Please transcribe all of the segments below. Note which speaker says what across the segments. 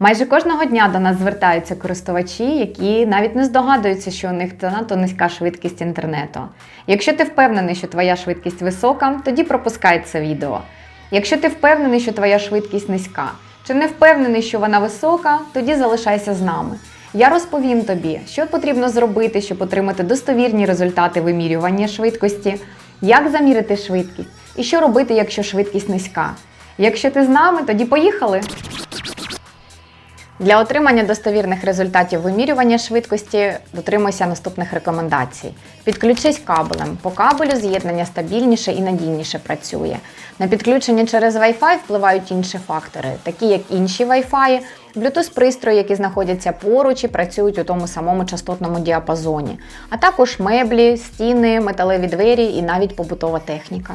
Speaker 1: Майже кожного дня до нас звертаються користувачі, які навіть не здогадуються, що у них занадто низька швидкість інтернету. Якщо ти впевнений, що твоя швидкість висока, тоді пропускай це відео. Якщо ти впевнений, що твоя швидкість низька, чи не впевнений, що вона висока, тоді залишайся з нами. Я розповім тобі, що потрібно зробити, щоб отримати достовірні результати вимірювання швидкості, як замірити швидкість і що робити, якщо швидкість низька. Якщо ти з нами, тоді поїхали! Для отримання достовірних результатів вимірювання швидкості дотримуйся наступних рекомендацій. Підключись кабелем. По кабелю з'єднання стабільніше і надійніше працює. На підключення через Wi-Fi впливають інші фактори, такі як інші Wi-Fi, Bluetooth пристрої, які знаходяться поруч і працюють у тому самому частотному діапазоні, а також меблі, стіни, металеві двері і навіть побутова техніка.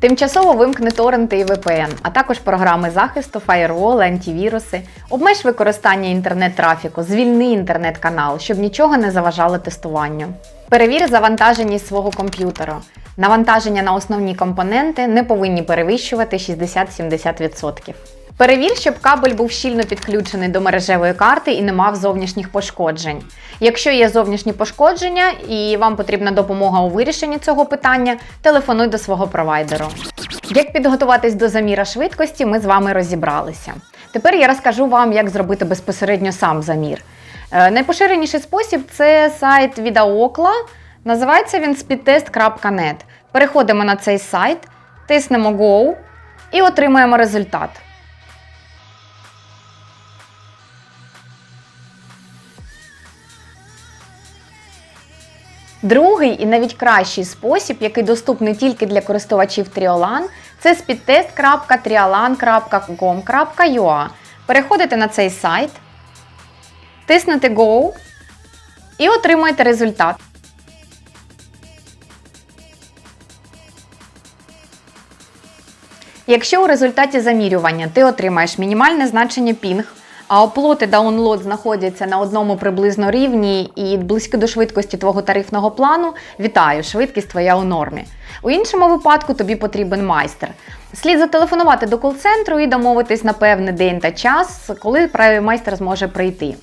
Speaker 1: Тимчасово вимкни торренти і VPN, а також програми захисту, фаєрволи, антивіруси. Обмеж використання інтернет-трафіку, звільни інтернет-канал, щоб нічого не заважало тестуванню. Перевір завантаженість свого комп'ютера. Навантаження на основні компоненти не повинні перевищувати 60-70%. Перевір, щоб кабель був щільно підключений до мережевої карти і не мав зовнішніх пошкоджень. Якщо є зовнішні пошкодження і вам потрібна допомога у вирішенні цього питання, телефонуй до свого провайдеру. Як підготуватись до заміра швидкості, ми з вами розібралися. Тепер я розкажу вам, як зробити безпосередньо сам замір. Е, Найпоширеніший спосіб це сайт від Аокла. Називається він speedtest.net. Переходимо на цей сайт, тиснемо Go і отримуємо результат. Другий і навіть кращий спосіб, який доступний тільки для користувачів Triolan, це speedtest.triolan.com.ua. Переходите на цей сайт, тиснете Go і отримуєте результат. Якщо у результаті замірювання ти отримаєш мінімальне значення пінг, а оплот і даунлод знаходяться на одному приблизно рівні і близько до швидкості твого тарифного плану, вітаю, швидкість твоя у нормі. У іншому випадку тобі потрібен майстер. Слід зателефонувати до кол-центру і домовитись на певний день та час, коли правий майстер зможе прийти.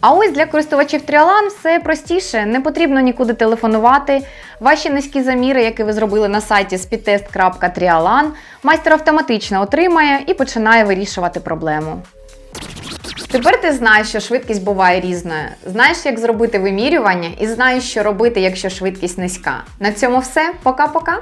Speaker 1: А ось для користувачів Тріалан все простіше, не потрібно нікуди телефонувати. Ваші низькі заміри, які ви зробили на сайті speedtest.trialan, майстер автоматично отримає і починає вирішувати проблему. Тепер ти знаєш, що швидкість буває різною. Знаєш, як зробити вимірювання, і знаєш, що робити, якщо швидкість низька. На цьому все. Пока-пока.